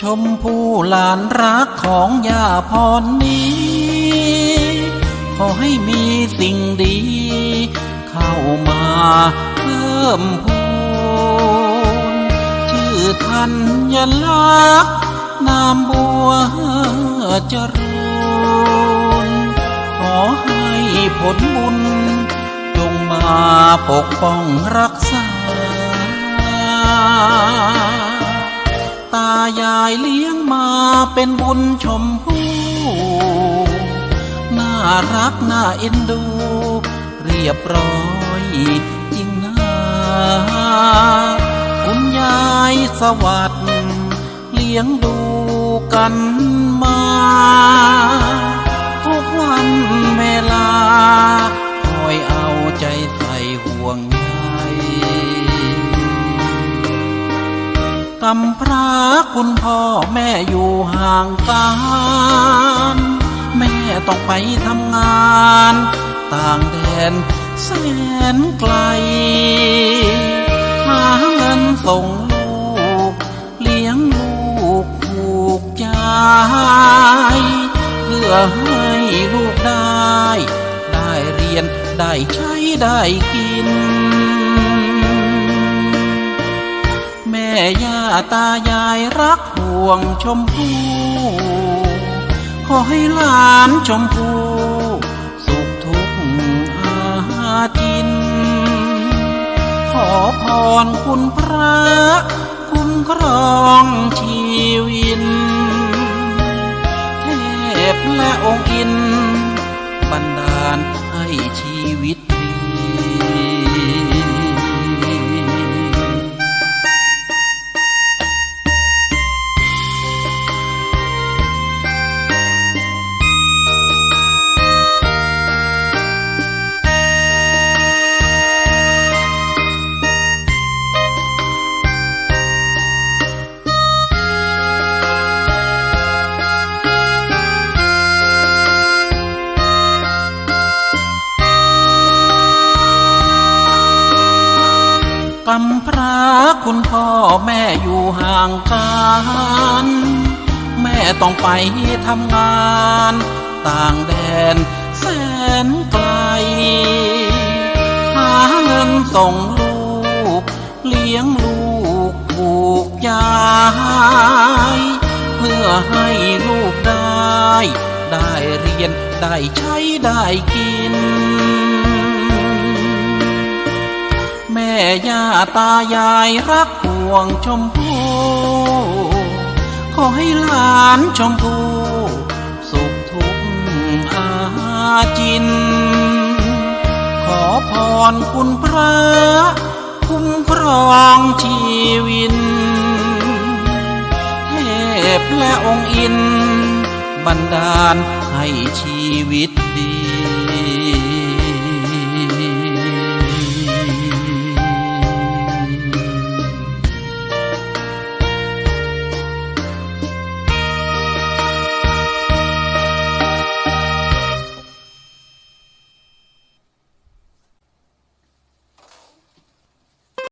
ชมผู้หลานรักของย่าพรนี้ ขอให้มีสิ่งดี เข้ามาเพิ่มพูนชื่อทันยลักษ์นามบัวเจริญขอให้ผลบุญ จงมาปกป้องรักษา ตายายเลี้ยงมาเป็นบุญชมพู่น่ารักน่าเอ็นดู เรียบร้อยจริงนะคุณยายสวัสดิ์เลี้ยงดูกันมา กำพร้าคุณพ่อแม่อยู่ห่างกันแม่ต้องไปทำงาน ต่างแดนแสนไกล หาเงินส่งลูก เลี้ยงลูกผูกใจเพื่อให้ลูกได้ ได้เรียนได้ใช้ได้กิน ย่าตายายรักห่วงชมพู่ขอให้หลานชมพู่สุขทุกข์อาจิน ขอพรคุณพระคุ้มครองชีวิตเทพและองค์อิน บันดาลให้ชีวิต กำพร้าคุณพ่อแม่อยู่ห่างกันแม่ต้องไปทำงาน ต่างแดนแสนไกล หาเงินส่งลูก เลี้ยงลูกผูกยายเพื่อให้ลูกได้ ได้เรียนได้ใช้ได้กิน ย่าตายายรักห่วงชมพู่ขอให้หลานชมพู่สุขทุกอาจิน ขอพรคุณพระคุ้มครองชีวิตเทพและองค์อิน บันดาลให้ชีวิตดี